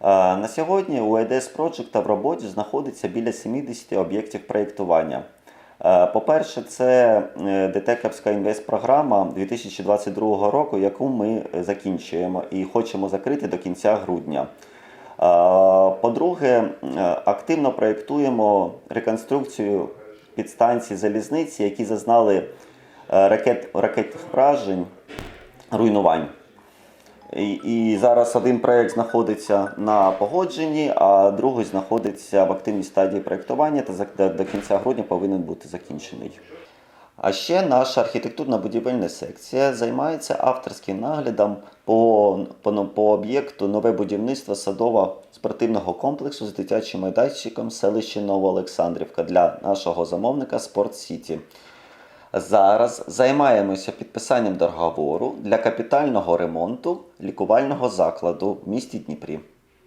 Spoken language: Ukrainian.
На сьогодні у IDS Project в роботі знаходиться біля 70 об'єктів проєктування. Е, По-перше, це е, детекторська інвестпрограма 2022 року, яку ми е, закінчуємо і хочемо закрити до кінця грудня. Е, По-друге, е, активно проєктуємо реконструкцію підстанцій залізниці, які зазнали е, ракет, ракетних вражень, руйнувань. І, і зараз один проєкт знаходиться на погодженні, а другий знаходиться в активній стадії проєктування та до- кінця грудня повинен бути закінчений. А ще наша архітектурна будівельна секція займається авторським наглядом по, по, по об'єкту нове будівництво садово-спортивного комплексу з дитячим майданчиком селища Новоолександрівка для нашого замовника Спорт Сіті. Зараз займаємося підписанням договору для капітального ремонту лікувального закладу в місті Дніпрі.